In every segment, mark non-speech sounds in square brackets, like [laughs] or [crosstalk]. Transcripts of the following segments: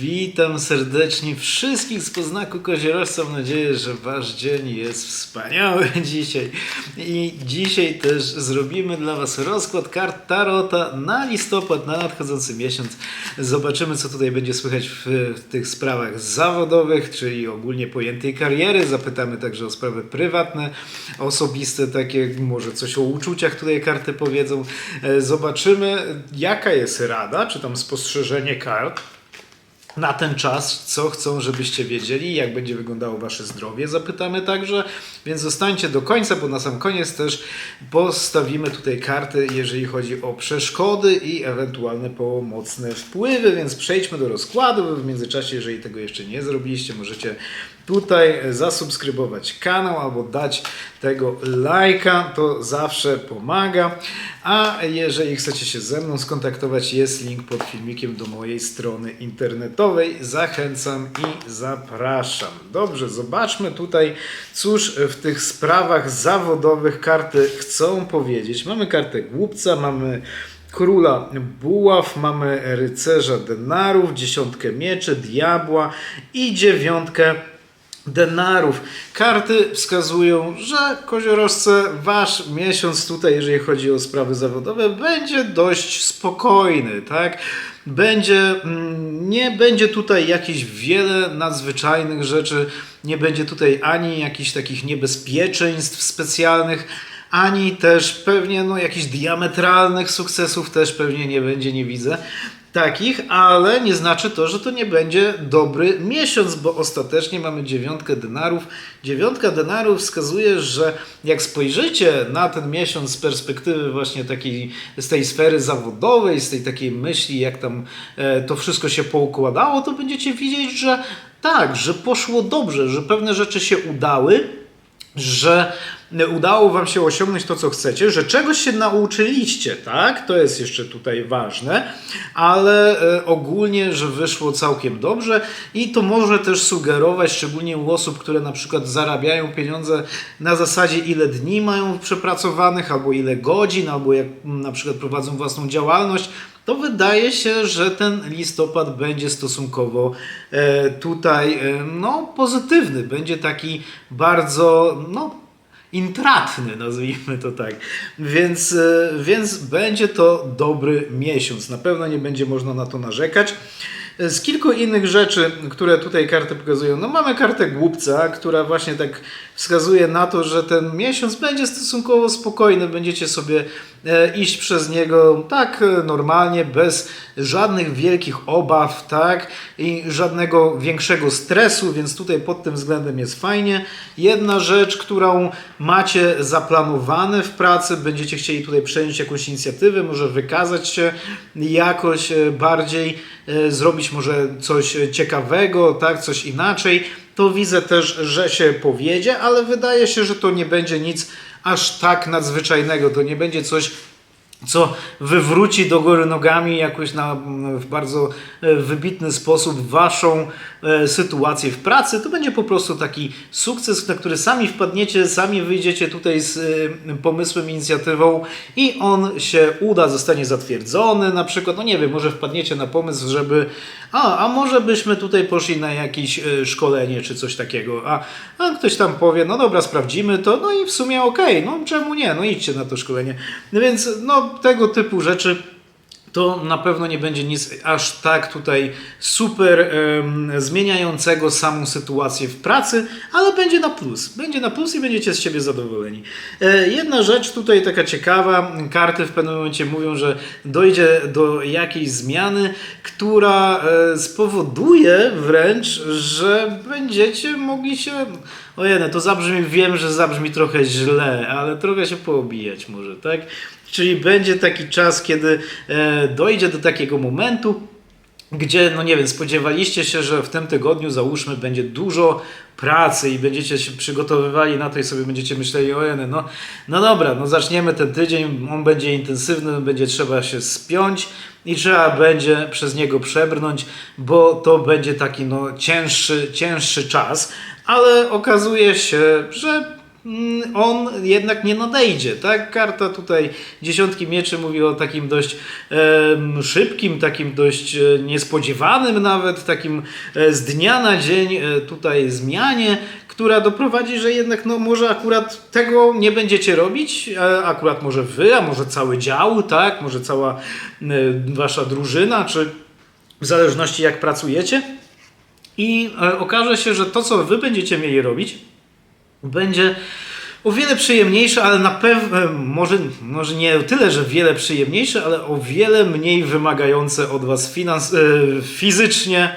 Witam serdecznie wszystkich z Poznaku Koziorożca. Mam nadzieję, że Wasz dzień jest wspaniały [laughs] dzisiaj. I dzisiaj też zrobimy dla Was rozkład kart Tarota na listopad, na nadchodzący miesiąc. Zobaczymy, co tutaj będzie słychać w, w tych sprawach zawodowych, czyli ogólnie pojętej kariery. Zapytamy także o sprawy prywatne, osobiste, takie może coś o uczuciach tutaj karty powiedzą. E, Zobaczymy, jaka jest rada, czy tam spostrzeżenie kart na ten czas, co chcą, żebyście wiedzieli, jak będzie wyglądało wasze zdrowie, zapytamy także, więc zostańcie do końca, bo na sam koniec też postawimy tutaj karty, jeżeli chodzi o przeszkody i ewentualne pomocne wpływy, więc przejdźmy do rozkładu. W międzyczasie, jeżeli tego jeszcze nie zrobiliście, możecie tutaj zasubskrybować kanał albo dać tego lajka, to zawsze pomaga. A jeżeli chcecie się ze mną skontaktować, jest link pod filmikiem do mojej strony internetowej. Zachęcam i zapraszam. Dobrze, zobaczmy tutaj, cóż w tych sprawach zawodowych karty chcą powiedzieć. Mamy kartę głupca, mamy króla buław, mamy rycerza denarów, dziesiątkę mieczy, diabła i dziewiątkę denarów. Karty wskazują, że koziorożce, wasz miesiąc tutaj, jeżeli chodzi o sprawy zawodowe, będzie dość spokojny, tak? Będzie, mm, nie będzie tutaj jakichś wiele nadzwyczajnych rzeczy, nie będzie tutaj ani jakichś takich niebezpieczeństw specjalnych, ani też pewnie no, jakichś diametralnych sukcesów też pewnie nie będzie, nie widzę takich, ale nie znaczy to, że to nie będzie dobry miesiąc, bo ostatecznie mamy dziewiątkę denarów. Dziewiątka denarów wskazuje, że jak spojrzycie na ten miesiąc z perspektywy właśnie takiej, z tej sfery zawodowej, z tej takiej myśli, jak tam e, to wszystko się poukładało, to będziecie widzieć, że tak, że poszło dobrze, że pewne rzeczy się udały, że udało Wam się osiągnąć to, co chcecie, że czegoś się nauczyliście, tak? To jest jeszcze tutaj ważne, ale e, ogólnie, że wyszło całkiem dobrze i to może też sugerować, szczególnie u osób, które na przykład zarabiają pieniądze na zasadzie ile dni mają przepracowanych, albo ile godzin, albo jak na przykład prowadzą własną działalność, to wydaje się, że ten listopad będzie stosunkowo e, tutaj e, no, pozytywny. Będzie taki bardzo no, intratny, nazwijmy to tak. Więc, e, więc będzie to dobry miesiąc. Na pewno nie będzie można na to narzekać. Z kilku innych rzeczy, które tutaj karty pokazują. No mamy kartę głupca, która właśnie tak wskazuje na to, że ten miesiąc będzie stosunkowo spokojny. Będziecie sobie iść przez niego tak e, normalnie, bez żadnych wielkich obaw, tak? I żadnego większego stresu, więc tutaj pod tym względem jest fajnie. Jedna rzecz, którą macie zaplanowane w pracy, będziecie chcieli tutaj przejąć jakąś inicjatywę, może wykazać się jakoś e, bardziej, e, zrobić może coś ciekawego, tak? Coś inaczej. To widzę też, że się powiedzie, ale wydaje się, że to nie będzie nic aż tak nadzwyczajnego. To nie będzie coś co wywróci do góry nogami jakoś na, w bardzo e, wybitny sposób waszą e, sytuację w pracy, to będzie po prostu taki sukces, na który sami wpadniecie, sami wyjdziecie tutaj z e, pomysłem, inicjatywą i on się uda, zostanie zatwierdzony na przykład, no nie wiem, może wpadniecie na pomysł, żeby a, a może byśmy tutaj poszli na jakieś e, szkolenie czy coś takiego, a, a ktoś tam powie, no dobra, sprawdzimy to, no i w sumie okej, no czemu nie, no idźcie na to szkolenie. No więc no tego typu rzeczy to na pewno nie będzie nic aż tak tutaj super em, zmieniającego samą sytuację w pracy, ale będzie na plus. Będzie na plus i będziecie z siebie zadowoleni. E, jedna rzecz tutaj taka ciekawa, karty w pewnym momencie mówią, że dojdzie do jakiejś zmiany, która e, spowoduje wręcz, że będziecie mogli się Ojej, to zabrzmi, wiem, że zabrzmi trochę źle, ale trochę się poobijać może, tak? Czyli będzie taki czas, kiedy e, dojdzie do takiego momentu, gdzie, no nie wiem, spodziewaliście się, że w tym tygodniu, załóżmy, będzie dużo pracy i będziecie się przygotowywali na to i sobie będziecie myśleli, ojej, no, no dobra, no zaczniemy ten tydzień, on będzie intensywny, będzie trzeba się spiąć i trzeba będzie przez niego przebrnąć, bo to będzie taki, no, cięższy, cięższy czas, ale okazuje się, że on jednak nie nadejdzie, tak? Karta tutaj dziesiątki mieczy mówi o takim dość em, szybkim, takim dość e, niespodziewanym nawet, takim e, z dnia na dzień e, tutaj zmianie, która doprowadzi, że jednak no może akurat tego nie będziecie robić, akurat może wy, a może cały dział, tak? Może cała e, wasza drużyna, czy w zależności jak pracujecie. I e, okaże się, że to, co wy będziecie mieli robić, będzie o wiele przyjemniejsze, ale na pewno, może, może nie tyle, że wiele przyjemniejsze, ale o wiele mniej wymagające od was finans, e, fizycznie,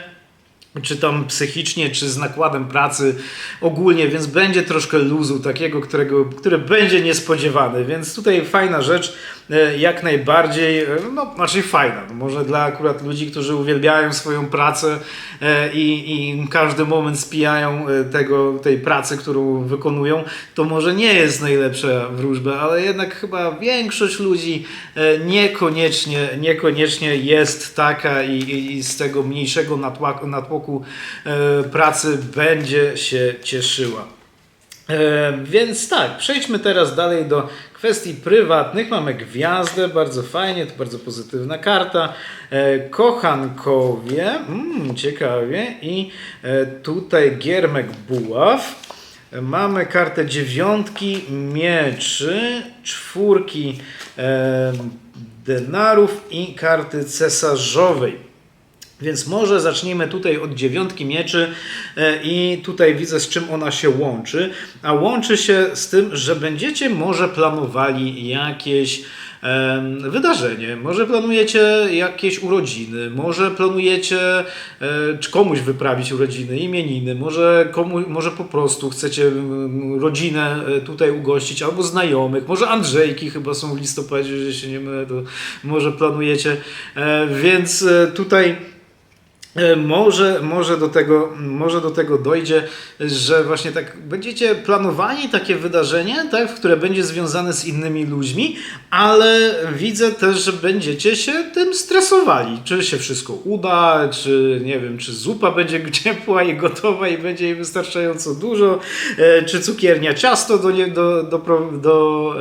czy tam psychicznie, czy z nakładem pracy ogólnie, więc będzie troszkę luzu takiego, którego, który będzie niespodziewany, więc tutaj fajna rzecz, e, jak najbardziej, e, no znaczy fajna, no może dla akurat ludzi, którzy uwielbiają swoją pracę e, i, i każdy moment spijają tego, tej pracy, którą wykonują, to może nie jest najlepsza wróżba, ale jednak chyba większość ludzi niekoniecznie, niekoniecznie jest taka i, i, z tego mniejszego natłoku e, pracy będzie się cieszyła. E, więc tak, przejdźmy teraz dalej do kwestii prywatnych. Mamy gwiazdę, bardzo fajnie, to bardzo pozytywna karta. E, kochankowie, mm, ciekawie. I tutaj Giermek Buław. Mamy kartę dziewiątki mieczy, czwórki denarów i karty cesarzowej. Więc może zacznijmy tutaj od dziewiątki mieczy e, i tutaj widzę z czym ona się łączy. A łączy się z tym, że będziecie może planowali jakieś wydarzenie, może planujecie jakieś urodziny, może planujecie e, komuś wyprawić urodziny, imieniny, może, komu, może po prostu chcecie rodzinę e, tutaj ugościć, albo znajomych, może Andrzejki chyba są w listopadzie, że się nie mylę, to może planujecie, więc tutaj Może, może, do tego, może do tego dojdzie, że właśnie tak będziecie planowali takie wydarzenie, tak, które będzie związane z innymi ludźmi, ale widzę też, że będziecie się tym stresowali. Czy się wszystko uda, czy nie wiem, czy zupa będzie [laughs] ciepła i gotowa i będzie jej wystarczająco dużo, e, czy cukiernia ciasto do, do, do, do,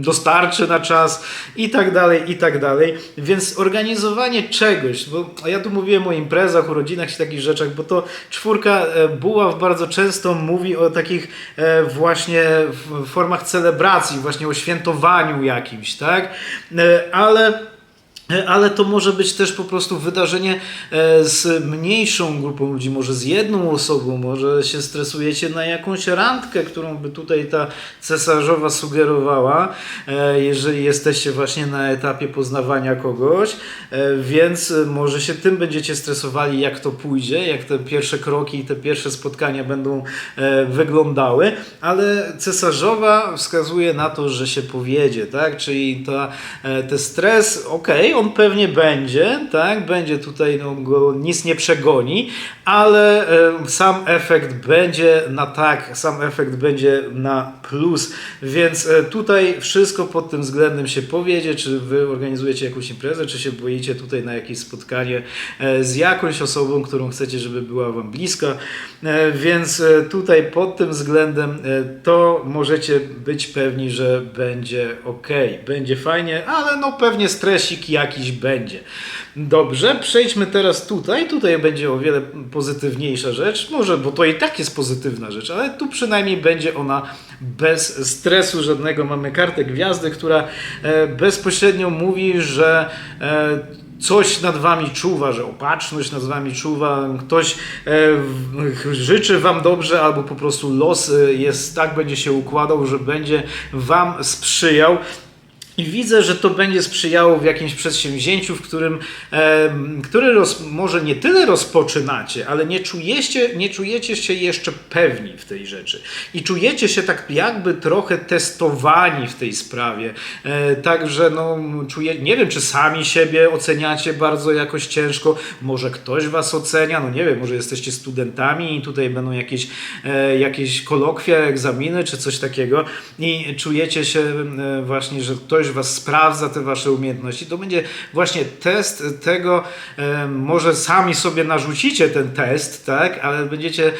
dostarczy na czas i tak dalej, i tak dalej. Więc organizowanie czegoś, bo ja tu mówiłem o imprezach, urodzinach i takich rzeczach, bo to czwórka e, Buław bardzo często mówi o takich e, właśnie formach celebracji, właśnie o świętowaniu jakimś, tak? E, Ale ale to może być też po prostu wydarzenie e, z mniejszą grupą ludzi, może z jedną osobą, może się stresujecie na jakąś randkę, którą by tutaj ta cesarzowa sugerowała, e, jeżeli jesteście właśnie na etapie poznawania kogoś, e, więc e, może się tym będziecie stresowali, jak to pójdzie, jak te pierwsze kroki i te pierwsze spotkania będą e, wyglądały, ale cesarzowa wskazuje na to, że się powiedzie, tak? Czyli ta, e, ten stres, okej, on pewnie będzie, tak? Będzie tutaj, no, go nic nie przegoni, ale sam efekt będzie na tak, sam efekt będzie na plus, więc e, tutaj wszystko pod tym względem się powiedzie, czy wy organizujecie jakąś imprezę, czy się boicie tutaj na jakieś spotkanie e, z jakąś osobą, którą chcecie, żeby była wam bliska, E, więc tutaj pod tym względem to możecie być pewni, że będzie ok, będzie fajnie, ale no pewnie stresik jakiś będzie. Dobrze, przejdźmy teraz tutaj. Tutaj będzie o wiele pozytywniejsza rzecz, może, bo to i tak jest pozytywna rzecz, ale tu przynajmniej będzie ona bez stresu żadnego. Mamy kartę gwiazdy, która e, bezpośrednio mówi, że e, coś nad wami czuwa, że opatrzność nad wami czuwa, ktoś e, życzy wam dobrze, albo po prostu los jest tak, będzie się układał, że będzie wam sprzyjał. I widzę, że to będzie sprzyjało w jakimś przedsięwzięciu, w którym, em, które roz, może nie tyle rozpoczynacie, ale nie czujecie, nie czujecie się jeszcze pewni w tej rzeczy. I czujecie się tak jakby trochę testowani w tej sprawie. E, Także no, czuje, nie wiem, czy sami siebie oceniacie bardzo jakoś ciężko, może ktoś was ocenia, no nie wiem, może jesteście studentami i tutaj będą jakieś, e, jakieś kolokwia, egzaminy czy coś takiego i czujecie się e, właśnie, że ktoś ktoś was sprawdza te wasze umiejętności, to będzie właśnie test tego, e, może sami sobie narzucicie ten test, tak, ale będziecie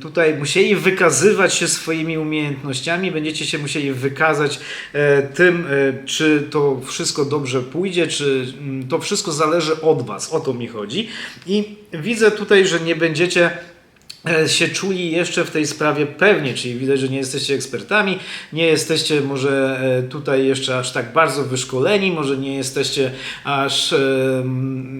tutaj musieli wykazywać się swoimi umiejętnościami, będziecie się musieli wykazać e, tym, e, czy to wszystko dobrze pójdzie, czy mm, to wszystko zależy od was, o to mi chodzi. I widzę tutaj, że nie będziecie się czuli jeszcze w tej sprawie pewnie, czyli widać, że nie jesteście ekspertami, nie jesteście może e, tutaj jeszcze aż tak bardzo wyszkoleni, może nie jesteście aż, e,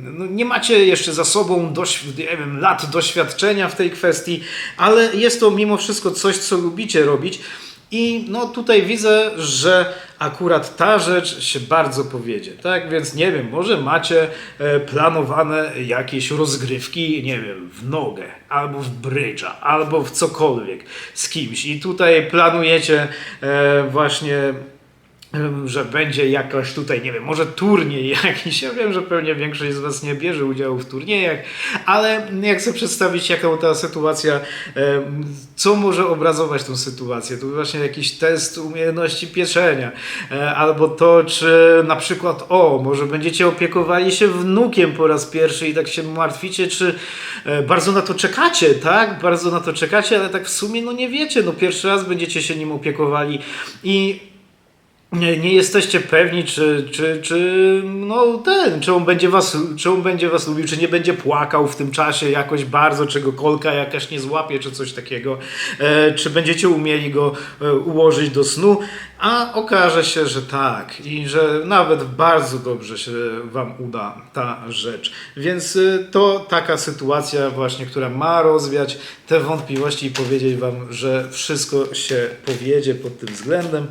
no nie macie jeszcze za sobą doświ- nie wiem, lat doświadczenia w tej kwestii, ale jest to mimo wszystko coś, co lubicie robić. I no tutaj widzę, że akurat ta rzecz się bardzo powiedzie, tak? Więc nie wiem, może macie e, planowane jakieś rozgrywki, nie wiem, w nogę, albo w brydża, albo w cokolwiek z kimś. I tutaj planujecie e, właśnie że będzie jakaś tutaj, nie wiem, może turniej [laughs] jakiś. Ja wiem, że pewnie większość z Was nie bierze udziału w turniejach, ale jak sobie przedstawić, jaką ta sytuacja, co może obrazować tą sytuację? Tu właśnie jakiś test umiejętności pieczenia, e, albo to, czy na przykład, o, może będziecie opiekowali się wnukiem po raz pierwszy i tak się martwicie, czy e, bardzo na to czekacie, tak? Bardzo na to czekacie, ale tak w sumie, no nie wiecie, no pierwszy raz będziecie się nim opiekowali i nie, nie jesteście pewni, czy, czy, czy, no ten, czy on, będzie was, czy on będzie was lubił, czy nie będzie płakał w tym czasie jakoś bardzo, czy go kolka jakaś nie złapie, czy coś takiego, e, czy będziecie umieli go e, ułożyć do snu, a okaże się, że tak i że nawet bardzo dobrze się wam uda ta rzecz. Więc y, to taka sytuacja właśnie, która ma rozwiać te wątpliwości i powiedzieć wam, że wszystko się powiedzie pod tym względem.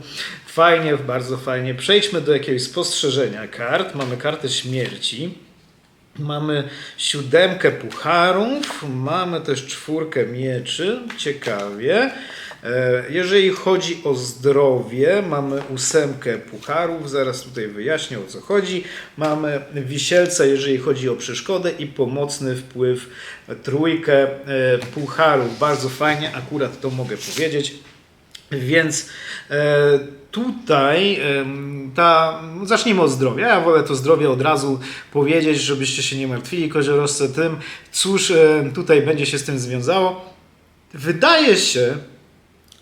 Fajnie, bardzo fajnie. Przejdźmy do jakiegoś spostrzeżenia kart. Mamy kartę śmierci. Mamy siódemkę pucharów, mamy też czwórkę mieczy, ciekawie. E, Jeżeli chodzi o zdrowie, mamy ósemkę pucharów, zaraz tutaj wyjaśnię o co chodzi. Mamy wisielca, jeżeli chodzi o przeszkodę i pomocny wpływ trójkę e, pucharów. Bardzo fajnie, akurat to mogę powiedzieć. Więc e, tutaj ta. Zacznijmy od zdrowia. Ja wolę to zdrowie od razu powiedzieć, żebyście się nie martwili koziorosce tym, cóż tutaj będzie się z tym związało. Wydaje się,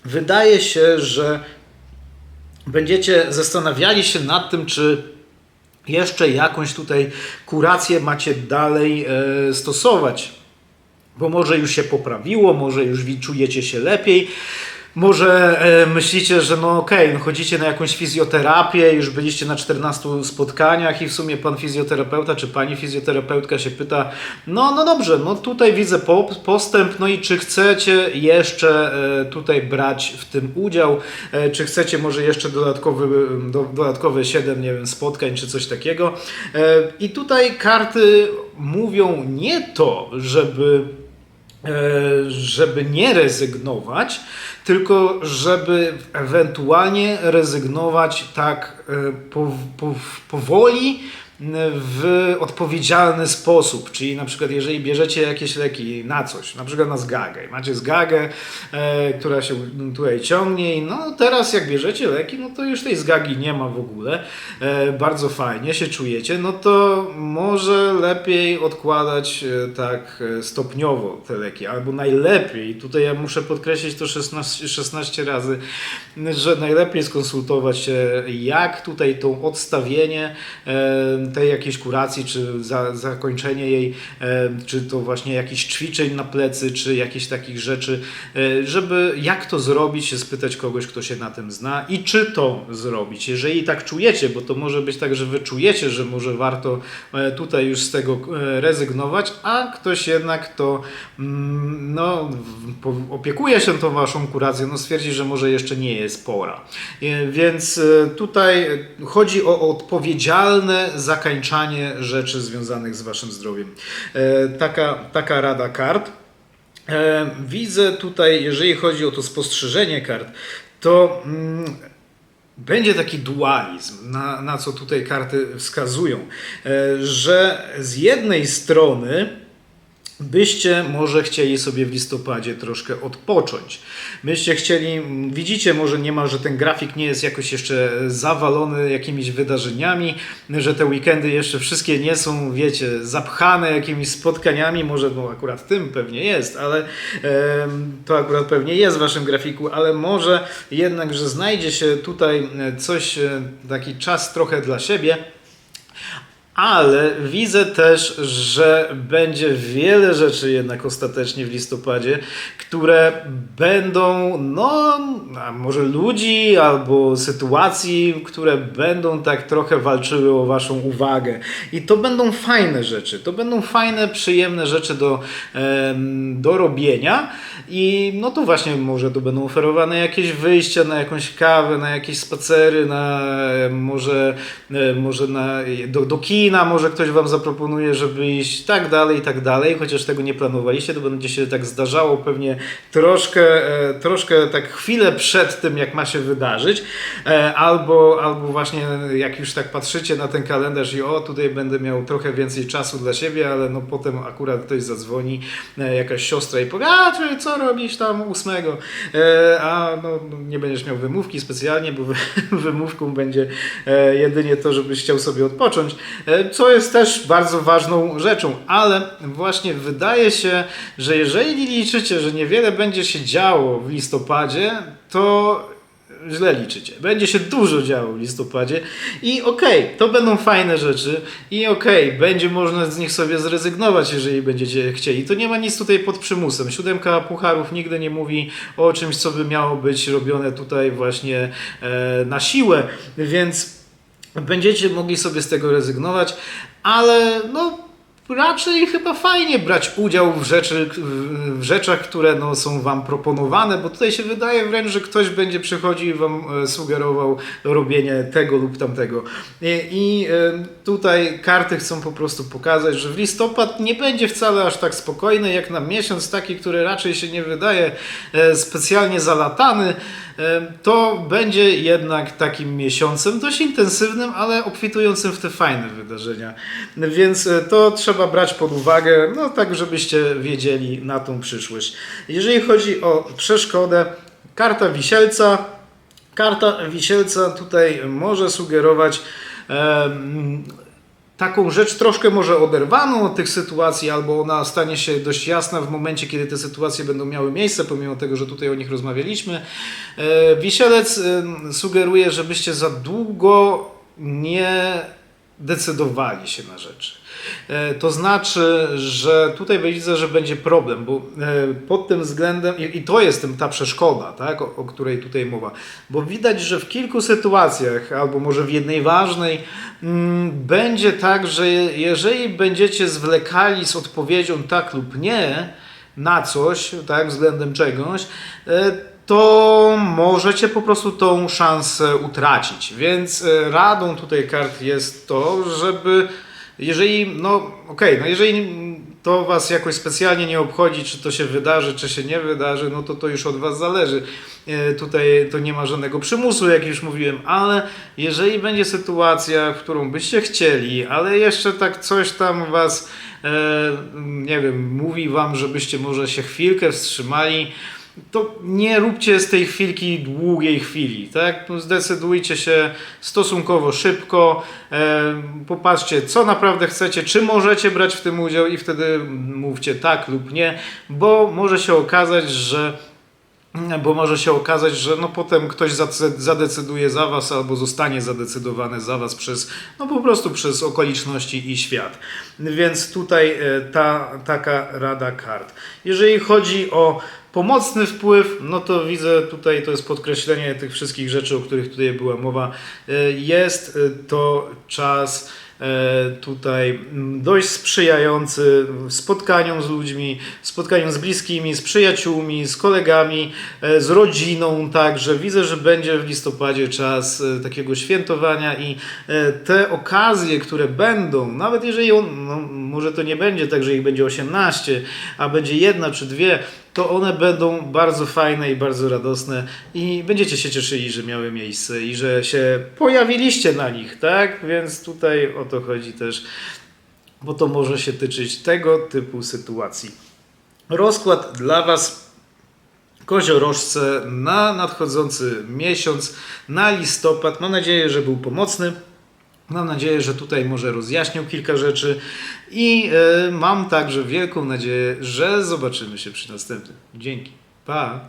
wydaje się, że będziecie zastanawiali się nad tym, czy jeszcze jakąś tutaj kurację macie dalej e, stosować bo może już się poprawiło, może już czujecie się lepiej. Może e, myślicie, że no okej, no chodzicie na jakąś fizjoterapię, już byliście na 14 spotkaniach i w sumie pan fizjoterapeuta czy pani fizjoterapeutka się pyta, no, no dobrze, no tutaj widzę po, postęp, no i czy chcecie jeszcze e, tutaj brać w tym udział, e, czy chcecie może jeszcze dodatkowy, do, dodatkowe 7, nie wiem, spotkań czy coś takiego. E, I tutaj karty mówią nie to, żeby żeby nie rezygnować, tylko żeby ewentualnie rezygnować tak e, po, po, powoli w odpowiedzialny sposób, czyli na przykład jeżeli bierzecie jakieś leki na coś, na przykład na zgagę, macie zgagę, e, która się tutaj ciągnie i no teraz jak bierzecie leki, no to już tej zgagi nie ma w ogóle, e, bardzo fajnie się czujecie, no to może lepiej odkładać e, tak e, stopniowo te leki, albo najlepiej, tutaj ja muszę podkreślić to 16, 16 razy, że najlepiej skonsultować się, jak tutaj to odstawienie e, tej jakiejś kuracji, czy za, zakończenie jej, e, czy to właśnie jakichś ćwiczeń na plecy, czy jakichś takich rzeczy, e, żeby jak to zrobić, spytać kogoś, kto się na tym zna i czy to zrobić. Jeżeli tak czujecie, bo to może być tak, że wy czujecie, że może warto e, tutaj już z tego rezygnować, a ktoś jednak to mm, no, opiekuje się tą waszą kuracją, no stwierdzi, że może jeszcze nie jest pora. Więc tutaj chodzi o odpowiedzialne zakańczanie rzeczy związanych z waszym zdrowiem. E, Taka, taka rada kart. E, Widzę tutaj, jeżeli chodzi o to spostrzeżenie kart, to mm, będzie taki dualizm, na, na co tutaj karty wskazują, e, że z jednej strony byście może chcieli sobie w listopadzie troszkę odpocząć. Byście chcieli, widzicie może niemal, że ten grafik nie jest jakoś jeszcze zawalony jakimiś wydarzeniami, że te weekendy jeszcze wszystkie nie są, wiecie, zapchane jakimiś spotkaniami, może no akurat tym pewnie jest, ale em, to akurat pewnie jest w waszym grafiku, ale może jednak, że znajdzie się tutaj e, coś, e, taki czas trochę dla siebie, ale widzę też, że będzie wiele rzeczy jednak ostatecznie w listopadzie, które będą, no, może ludzi albo sytuacji, które będą tak trochę walczyły o Waszą uwagę. I to będą fajne rzeczy, to będą fajne, przyjemne rzeczy do, do robienia. I no to właśnie może to będą oferowane jakieś wyjścia na jakąś kawę, na jakieś spacery, na może, e, może na, do, do kina, może ktoś Wam zaproponuje, żeby iść tak dalej, tak dalej, chociaż tego nie planowaliście, to będzie się tak zdarzało pewnie troszkę, e, troszkę tak chwilę przed tym, jak ma się wydarzyć, E, albo, albo właśnie jak już tak patrzycie na ten kalendarz i o, tutaj będę miał trochę więcej czasu dla siebie, ale no potem akurat ktoś zadzwoni, e, jakaś siostra i powie, a czy co robisz tam ósmego, a no, no, nie będziesz miał wymówki specjalnie, bo wy- [laughs] wymówką będzie jedynie to, żebyś chciał sobie odpocząć, co jest też bardzo ważną rzeczą, ale właśnie wydaje się, że jeżeli liczycie, że niewiele będzie się działo w listopadzie, to źle liczycie. Będzie się dużo działo w listopadzie i okej, to będą fajne rzeczy i okej, będzie można z nich sobie zrezygnować, jeżeli będziecie chcieli. To nie ma nic tutaj pod przymusem. Siódemka pucharów nigdy nie mówi o czymś, co by miało być robione tutaj właśnie e, na siłę, więc będziecie mogli sobie z tego rezygnować, ale no raczej chyba fajnie brać udział w, rzeczy, w rzeczach, które no, są Wam proponowane, bo tutaj się wydaje wręcz, że ktoś będzie przychodził i Wam e, sugerował robienie tego lub tamtego. I, i e, tutaj karty chcą po prostu pokazać, że w listopad nie będzie wcale aż tak spokojny jak na miesiąc taki, który raczej się nie wydaje e, specjalnie zalatany. To będzie jednak takim miesiącem dość intensywnym, ale obfitującym w te fajne wydarzenia. Więc e, to trzeba brać pod uwagę, no tak, żebyście wiedzieli na tą przyszłość. Jeżeli chodzi o przeszkodę, karta wisielca. Karta wisielca tutaj może sugerować em, taką rzecz troszkę może oderwaną od tych sytuacji, albo ona stanie się dość jasna w momencie, kiedy te sytuacje będą miały miejsce, pomimo tego, że tutaj o nich rozmawialiśmy. E, Wisielec sugeruje, żebyście za długo nie decydowali się na rzeczy. E, To znaczy, że tutaj widzę, że będzie problem, bo e, pod tym względem, i to jest ta przeszkoda, tak, o, o której tutaj mowa, bo widać, że w kilku sytuacjach, albo może w jednej ważnej, mm, będzie tak, że jeżeli będziecie zwlekali z odpowiedzią tak lub nie na coś, tak, względem czegoś, e, to możecie po prostu tą szansę utracić. Więc e, radą tutaj kart jest to, żeby jeżeli, no okej, no jeżeli to Was jakoś specjalnie nie obchodzi, czy to się wydarzy, czy się nie wydarzy, no to to już od Was zależy. E, Tutaj to nie ma żadnego przymusu, jak już mówiłem, ale jeżeli będzie sytuacja, którą byście chcieli, ale jeszcze tak coś tam Was, e, nie wiem, mówi Wam, żebyście może się chwilkę wstrzymali, to nie róbcie z tej chwilki długiej chwili, tak? No Zdecydujcie się stosunkowo szybko, e, popatrzcie, co naprawdę chcecie, czy możecie brać w tym udział i wtedy mówcie tak lub nie, bo może się okazać, że bo może się okazać, że no potem ktoś zadecyduje za was albo zostanie zadecydowany za was przez, no po prostu przez okoliczności i świat. Więc tutaj e, ta taka rada kart. Jeżeli chodzi o pomocny wpływ, no to widzę tutaj, to jest podkreślenie tych wszystkich rzeczy, o których tutaj była mowa. E, Jest e, to czas tutaj mm, dość sprzyjający spotkaniom z ludźmi, spotkaniom z bliskimi, z przyjaciółmi, z kolegami, e, z rodziną także. Widzę, że będzie w listopadzie czas e, takiego świętowania i e, te okazje, które będą, nawet jeżeli on, no, może to nie będzie tak, że ich będzie 18, a będzie jedna czy dwie, to one będą bardzo fajne i bardzo radosne i będziecie się cieszyli, że miały miejsce i że się pojawiliście na nich, tak? Więc tutaj o to chodzi też. bo to może się tyczyć tego typu sytuacji. Rozkład dla Was koziorożce na nadchodzący miesiąc, na listopad. Mam nadzieję, że był pomocny. Mam nadzieję, że tutaj może rozjaśnił kilka rzeczy i e, mam także wielką nadzieję, że zobaczymy się przy następnym. Dzięki. Pa!